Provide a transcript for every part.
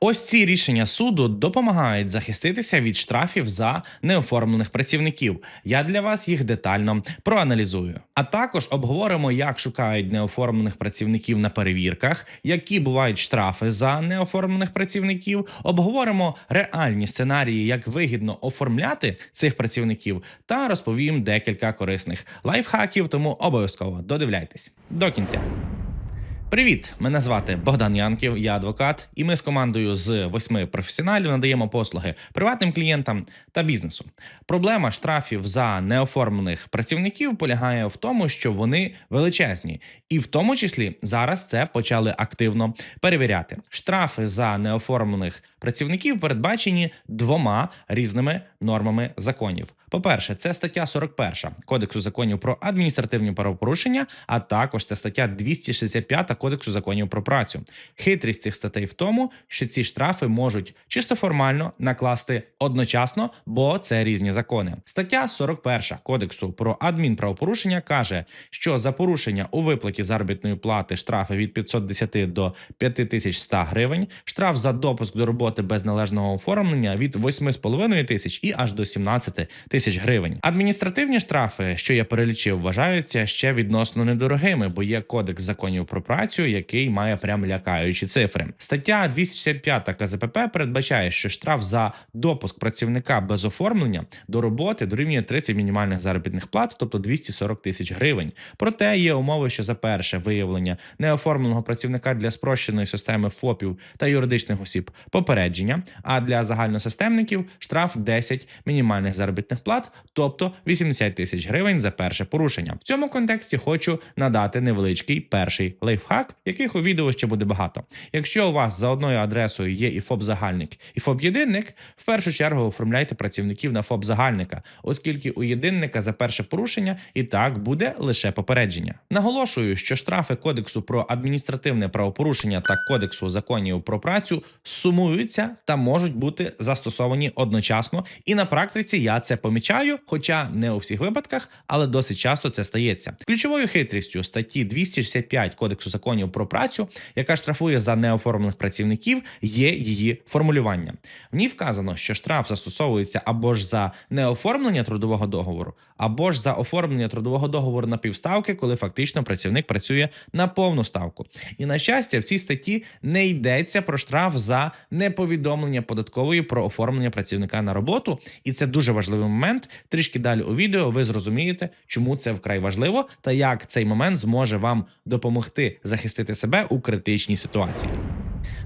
Ось ці рішення суду допомагають захиститися від штрафів за неоформлених працівників. Я для вас їх детально проаналізую. А також обговоримо, як шукають неоформлених працівників на перевірках, які бувають штрафи за неоформлених працівників. Обговоримо реальні сценарії, як вигідно оформляти цих працівників, та розповім декілька корисних лайфхаків. Тому обов'язково додивляйтесь до кінця. Привіт! Мене звати Богдан Янків, я адвокат, і ми з командою з восьми професіоналів надаємо послуги приватним клієнтам та бізнесу. Проблема штрафів за неоформлених працівників полягає в тому, що вони величезні, і в тому числі зараз це почали активно перевіряти. Штрафи за неоформлених працівників передбачені двома різними нормами законів. По-перше, це стаття 41 Кодексу законів про адміністративні правопорушення, а також це стаття 265 Кодексу законів про працю. Хитрість цих статей в тому, що ці штрафи можуть чисто формально накласти одночасно, бо це різні закони. Стаття 41 Кодексу про адмінправопорушення каже, що за порушення у виплаті заробітної плати штрафи від 510 до 5100 гривень, штраф за допуск до роботи без належного оформлення від 8,5 тисяч і аж до 17 тисяч гривень. Адміністративні штрафи, що я перелічив, вважаються ще відносно недорогими, бо є кодекс законів про працю, який має прям лякаючі цифри. Стаття 265 КЗПП передбачає, що штраф за допуск працівника без оформлення до роботи дорівнює 30 мінімальних заробітних плат, тобто 240 тисяч гривень. Проте є умови, що за перше виявлення неоформленого працівника для спрощеної системи ФОПів та юридичних осіб попередження, а для загальносистемників штраф 10 мінімальних заробітних плат, тобто 80 тисяч гривень за перше порушення. В цьому контексті хочу надати невеличкий перший лайфхак, яких у відео ще буде багато. Якщо у вас за одною адресою є і ФОП загальник, і ФОП єдинник, в першу чергу оформляйте працівників на ФОП загальника, оскільки у єдинника за перше порушення і так буде лише попередження. Наголошую, що штрафи кодексу про адміністративне правопорушення та кодексу законів про працю сумуються та можуть бути застосовані одночасно. І на практиці я це помічаю, хоча не у всіх випадках, але досить часто це стається. Ключовою хитрістю статті 265 кодексу законів про працю, яка штрафує за неоформлених працівників, є її формулювання. В ній вказано, що штраф застосовується або ж за неоформлення трудового договору, або ж за оформлення трудового договору на півставки, коли фактично працівник працює на повну ставку. І на щастя, в цій статті не йдеться про штраф за неповідомлення податкової про оформлення працівника на роботу, і це дуже важливий момент. Трішки далі у відео ви зрозумієте, чому це вкрай важливо та як цей момент зможе вам допомогти захистити себе у критичній ситуації.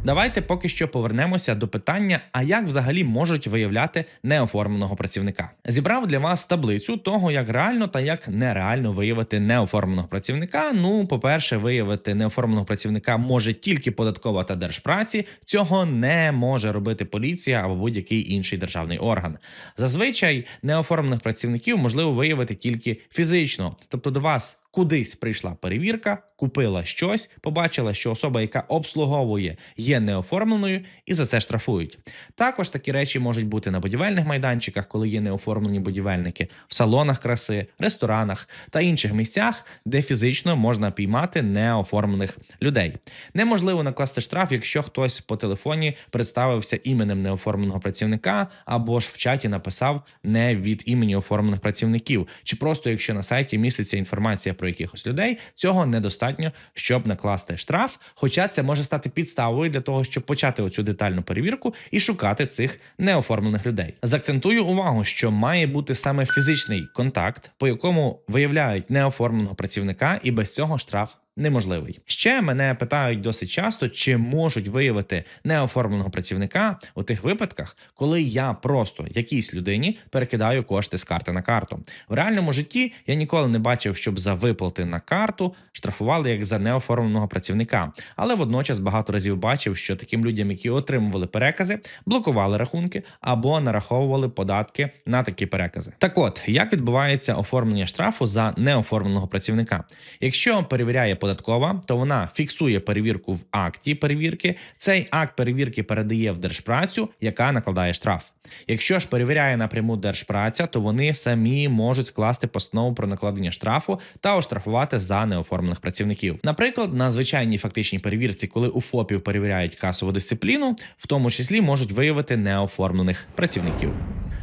Давайте поки що повернемося до питання: а як взагалі можуть виявляти неоформленого працівника? Зібрав для вас таблицю того, як реально та як нереально виявити неоформленого працівника. Ну, по-перше, виявити неоформленого працівника може тільки податкова та держпраці. Цього не може робити поліція або будь-який інший державний орган. Зазвичай неоформлених працівників можливо виявити тільки фізично, тобто до вас. Кудись прийшла перевірка, купила щось, побачила, що особа, яка обслуговує, є неоформленою, і за це штрафують. Також такі речі можуть бути на будівельних майданчиках, коли є неоформлені будівельники, в салонах краси, ресторанах та інших місцях, де фізично можна піймати неоформлених людей. Неможливо накласти штраф, якщо хтось по телефоні представився іменем неоформленого працівника, або ж в чаті написав не від імені оформлених працівників, чи просто якщо на сайті міститься інформація про якихось людей, цього недостатньо, щоб накласти штраф. Хоча це може стати підставою для того, щоб почати оцю детальну перевірку і шукати цих неоформлених людей. Закцентую увагу, що має бути саме фізичний контакт, по якому виявляють неоформленого працівника, і без цього штраф. Неможливий ще мене питають досить часто, чи можуть виявити неоформленого працівника у тих випадках, коли я просто якійсь людині перекидаю кошти з карти на карту. В реальному житті я ніколи не бачив, щоб за виплати на карту штрафували як за неоформленого працівника. Але водночас багато разів бачив, що таким людям, які отримували перекази, блокували рахунки або нараховували податки на такі перекази. Так от як відбувається оформлення штрафу за неоформленого працівника? Якщо перевіряє податкова, то вона фіксує перевірку в акті перевірки. Цей акт перевірки передає в держпрацю, яка накладає штраф. Якщо ж перевіряє напряму держпраця, то вони самі можуть скласти постанову про накладення штрафу та оштрафувати за неоформлених працівників. Наприклад, на звичайній фактичній перевірці, коли у ФОПів перевіряють касову дисципліну, в тому числі можуть виявити неоформлених працівників.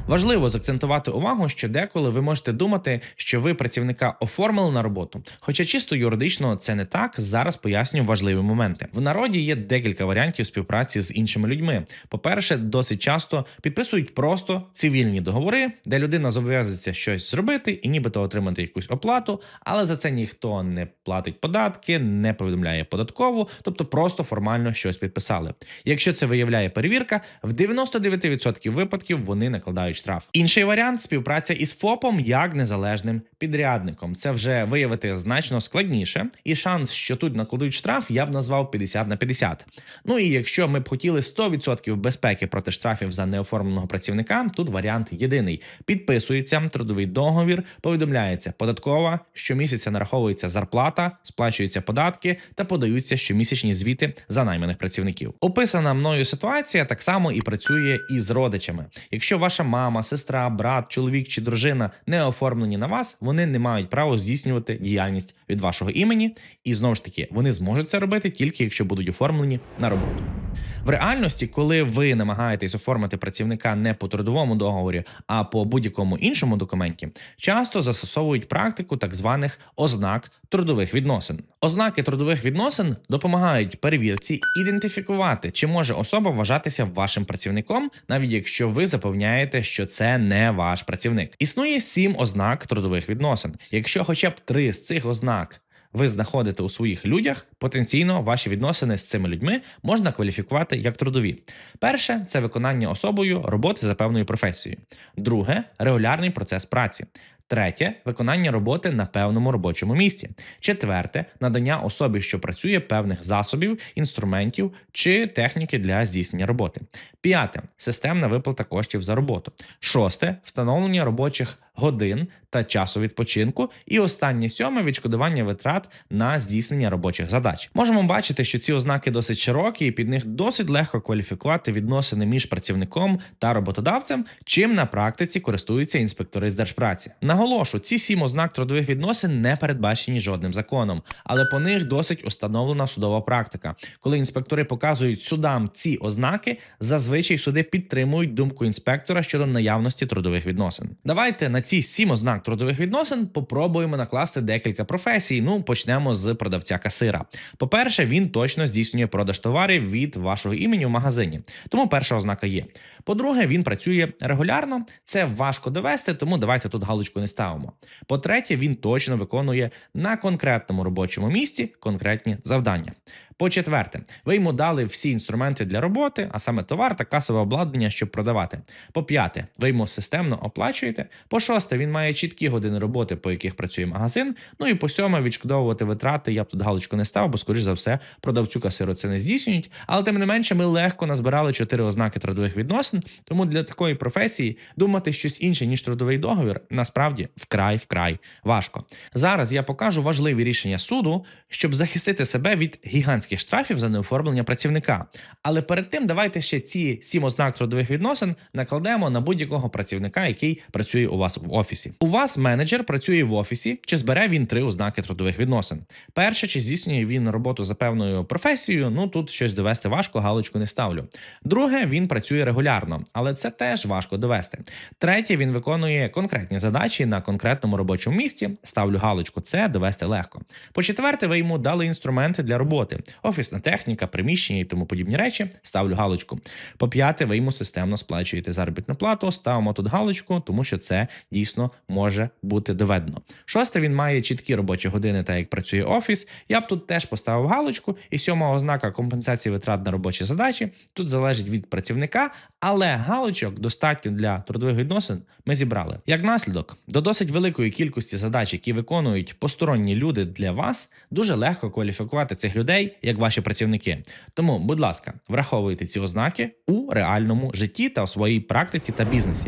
Важливо закцентувати увагу, що деколи ви можете думати, що ви працівника оформили на роботу. Хоча чисто юридично це не так. Зараз поясню важливі моменти. В народі є декілька варіантів співпраці з іншими людьми. По-перше, досить часто підписують просто цивільні договори, де людина зобов'язується щось зробити і нібито отримати якусь оплату, але за це ніхто не платить податки, не повідомляє податкову, тобто просто формально щось підписали. Якщо це виявляє перевірка, в 99% випадків вони накладають штраф. Інший варіант співпраця із ФОПом як незалежним підрядником. Це вже виявити значно складніше, і шанс, що тут накладуть штраф, я б назвав 50 на 50. Ну і якщо ми б хотіли 100% безпеки проти штрафів за неоформленого працівника, тут варіант єдиний: підписується трудовий договір, повідомляється податкова, щомісяця нараховується зарплата, сплачуються податки та подаються щомісячні звіти за найманих працівників. Описана мною ситуація так само і працює і з родичами. Якщо ваша мама, сестра, брат, чоловік чи дружина не оформлені на вас, вони не мають права здійснювати діяльність від вашого імені, і знову ж таки вони зможуть це робити тільки якщо будуть оформлені на роботу. В реальності, коли ви намагаєтесь оформити працівника не по трудовому договорі, а по будь-якому іншому документі, часто застосовують практику так званих ознак трудових відносин. Ознаки трудових відносин допомагають перевірці ідентифікувати, чи може особа вважатися вашим працівником, навіть якщо ви запевняєте, що це не ваш працівник. Існує сім ознак трудових відносин. Якщо хоча б три з цих ознак ви знаходите у своїх людях, потенційно ваші відносини з цими людьми можна кваліфікувати як трудові. Перше це виконання особою роботи за певною професією. Друге регулярний процес праці. Третє виконання роботи на певному робочому місці. Четверте надання особі, що працює певних засобів, інструментів чи техніки для здійснення роботи. П'яте системна виплата коштів за роботу. Шосте встановлення робочих годин та часу відпочинку. І останнє сьоме відшкодування витрат на здійснення робочих задач. Можемо бачити, що ці ознаки досить широкі, і під них досить легко кваліфікувати відносини між працівником та роботодавцем, чим на практиці користуються інспектори з держпраці. Наголошу, ці сім ознак трудових відносин не передбачені жодним законом, але по них досить установлена судова практика. Коли інспектори показують судам ці ознаки, зазвичай суди підтримують думку інспектора щодо наявності трудових відносин. Давайте на ці сім ознак трудових відносин попробуємо накласти декілька професій. Ну почнемо з продавця касира. По-перше, він точно здійснює продаж товарів від вашого імені в магазині, тому перша ознака є. По-друге, він працює регулярно. Це важко довести, тому давайте тут галочку не ставимо. По-третє, він точно виконує на конкретному робочому місці конкретні завдання. По четверте, ви йому дали всі інструменти для роботи, а саме товар та касове обладнання, щоб продавати. По п'яте, ви йому системно оплачуєте. По шосте, він має чіткі години роботи, по яких працює магазин. Ну і по сьоме, відшкодовувати витрати. Я б тут галочку не став, бо, скоріш за все, продавцю касиру це не здійснюють. Але тим не менше, ми легко назбирали чотири ознаки трудових відносин. Тому для такої професії думати щось інше ніж трудовий договір насправді вкрай вкрай важко. Зараз я покажу важливі рішення суду, щоб захистити себе від гігантських штрафів за неоформлення працівника. Але перед тим давайте ще ці сім ознак трудових відносин накладемо на будь-якого працівника, який працює у вас в офісі. У вас менеджер працює в офісі, чи збере він три ознаки трудових відносин. Перше, чи здійснює він роботу за певною професією. Ну тут щось довести важко, галочку не ставлю. Друге, він працює регулярно, але це теж важко довести. Третє, він виконує конкретні задачі на конкретному робочому місці. Ставлю галочку, це довести легко. По четверте, ви йому дали інструменти для роботи, офісна техніка, приміщення і тому подібні речі. Ставлю галочку. По п'яте, ви йому системно сплачуєте заробітну плату. Ставимо тут галочку, тому що це дійсно може бути доведено. Шосте, він має чіткі робочі години, так як працює офіс. Я б тут теж поставив галочку. І сьома ознака компенсації витрат на робочі задачі. Тут залежить від працівника, але галочок достатньо для трудових відносин ми зібрали. Як наслідок, до досить великої кількості задач, які виконують посторонні люди для вас, дуже легко кваліфікувати цих людей як ваші працівники. Тому, будь ласка, враховуйте ці ознаки у реальному житті та у своїй практиці та бізнесі.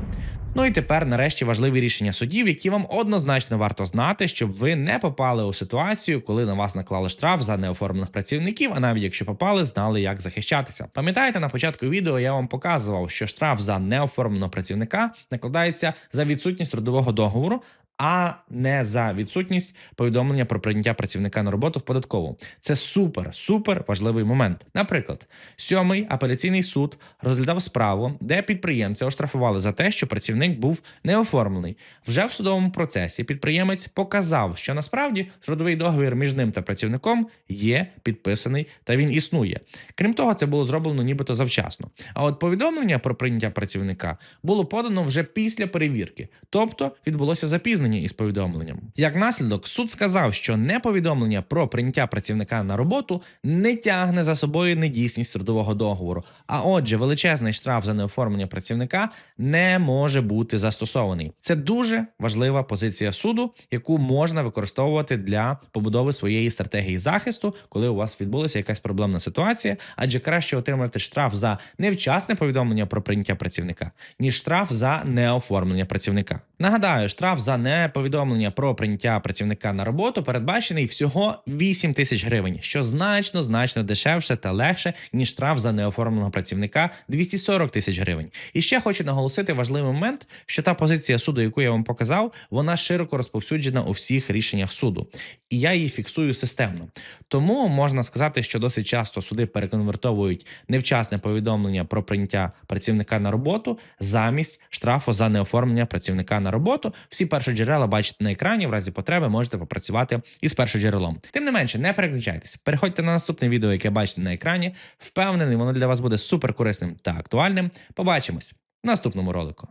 Ну і тепер, нарешті, важливі рішення судів, які вам однозначно варто знати, щоб ви не попали у ситуацію, коли на вас наклали штраф за неоформлених працівників, а навіть якщо попали, знали, як захищатися. Пам'ятаєте, на початку відео я вам показував, що штраф за неоформленого працівника накладається за відсутність трудового договору. А не за відсутність повідомлення про прийняття працівника на роботу в податкову. Це супер, супер важливий момент. Наприклад, сьомий апеляційний суд розглядав справу, де підприємця оштрафували за те, що працівник був неоформлений. Вже в судовому процесі підприємець показав, що насправді трудовий договір між ним та працівником є підписаний та він існує. Крім того, це було зроблено нібито завчасно. А от повідомлення про прийняття працівника було подано вже після перевірки, тобто відбулося запізнення із повідомленням. Як наслідок, суд сказав, що неповідомлення про прийняття працівника на роботу не тягне за собою недійсність трудового договору. А отже, величезний штраф за неоформлення працівника не може бути застосований. Це дуже важлива позиція суду, яку можна використовувати для побудови своєї стратегії захисту, коли у вас відбулася якась проблемна ситуація, адже краще отримати штраф за невчасне повідомлення про прийняття працівника, ніж штраф за неоформлення працівника. Нагадаю, штраф за неповідомлення про прийняття працівника на роботу передбачений всього 8 тисяч гривень, що значно значно дешевше та легше ніж штраф за неоформленого працівника 240 тисяч гривень. І ще хочу наголосити важливий момент, що та позиція суду, яку я вам показав, вона широко розповсюджена у всіх рішеннях суду, і я її фіксую системно. Тому можна сказати, що досить часто суди переконвертовують невчасне повідомлення про прийняття працівника на роботу замість штрафу за неоформлення працівника на роботу. Всі першоджерела бачите на екрані. В разі потреби можете попрацювати із першоджерелом. Тим не менше, не переключайтеся. Переходьте на наступне відео, яке бачите на екрані. Впевнений, воно для вас буде суперкорисним та актуальним. Побачимось в наступному ролику.